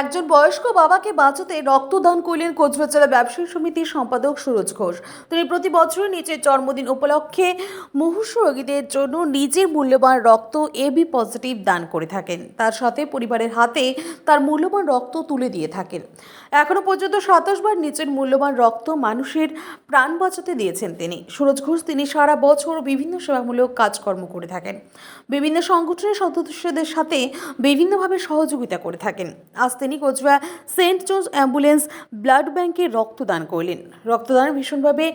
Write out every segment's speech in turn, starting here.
একজন বয়স্ক বাবাকে বাঁচাতে রক্তদান করলেন কোচবিহার জেলা ব্যবসায়ী সমিতির সম্পাদক সুরজ ঘোষ। তিনি প্রতি বছর নিজের জন্মদিন উপলক্ষে মুমূর্ষ রোগীদের জন্য নিজের মূল্যবান রক্ত এবি পজিটিভ দান করে থাকেন। তার সাথে পরিবারের হাতে তার মূল্যবান রক্ত তুলে দিয়ে থাকেন। এখনও পর্যন্ত সাতাশ বার নিজের মূল্যবান রক্ত মানুষের প্রাণ বাঁচাতে দিয়েছেন তিনি। সুরজ ঘোষ তিনি সারা বছর বিভিন্ন সেবামূলক কাজকর্ম করে থাকেন। বিভিন্ন সংগঠনের সদস্যদের সাথে বিভিন্নভাবে সহযোগিতা করে থাকেন। আজ তিনি Cooch Behar Saint John's ambulance blood ব্যাংকে রক্তদান করলেন। রক্তদান ভীষণভাবে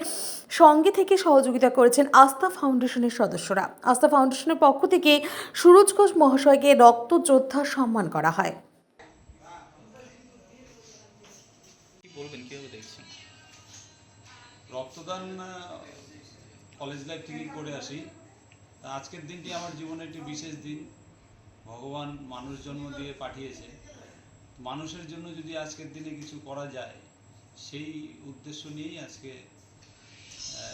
সঙ্গে থেকে সহযোগিতা করেছেন আস্থা ফাউন্ডেশনের সদস্যরা। আস্থা ফাউন্ডেশনের পক্ষ থেকে সুরজ ঘোষ মহাশয়কে রক্ত যোদ্ধা সম্মান করা হয়। বলবেন কীভাবে দেখছেন? রক্তদান কলেজ লাইফ থেকেই করে আসি। আজকের দিনটি আমার জীবনের একটি বিশেষ দিন। ভগবান মানুষ জন্ম দিয়ে পাঠিয়েছে। মানুষের জন্য যদি আজকের দিনে কিছু করা যায়, সেই উদ্দেশ্য নিয়েই আজকে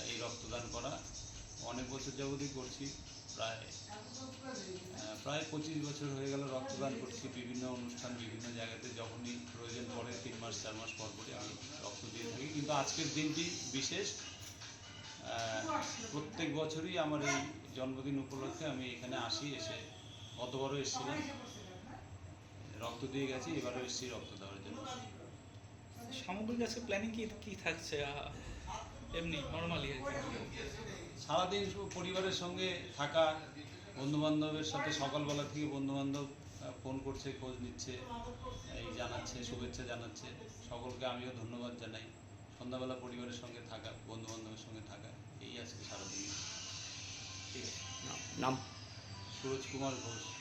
এই রক্তদান করা। অনেক বছর যাবতই করছি, প্রায় প্রায় পঁচিশ বছর হয়ে গেল রক্তদান করছি। বিভিন্ন অনুষ্ঠান বিভিন্ন জায়গাতে যখনই প্রয়োজন পড়ে, তিন মাস, চার মাস পর পরই আমি রক্ত দিয়ে থাকি। কিন্তু আজকের দিনটি বিশেষ। প্রত্যেক বছরই আমার এই জন্মদিন উপলক্ষে আমি এখানে আসি, এসে গতবারও এসেছিলাম। রক্ত দিয়ে গেছি এবারও এসেছি রক্ত দেওয়ার জন্য। সামগ্রিক আজকে প্ল্যানিং কি কি থাকছে? এমনি নর্মালি আর কি। সারাদিন পরিবারের সঙ্গে থাকা বন্ধু বান্ধবের সাথে সকালবেলা থেকে বন্ধু বান্ধব ফোন করছে খোঁজ নিচ্ছে এই জানাচ্ছে শুভেচ্ছা জানাচ্ছে। সকলকে আমিও ধন্যবাদ জানাই। সন্ধ্যাবেলা পরিবারের সঙ্গে থাকা বন্ধু বান্ধবের সঙ্গে থাকা এই আজকে সারাদিন ঠিক আছে? নাম- নাম? সুরজ কুমার ঘোষ।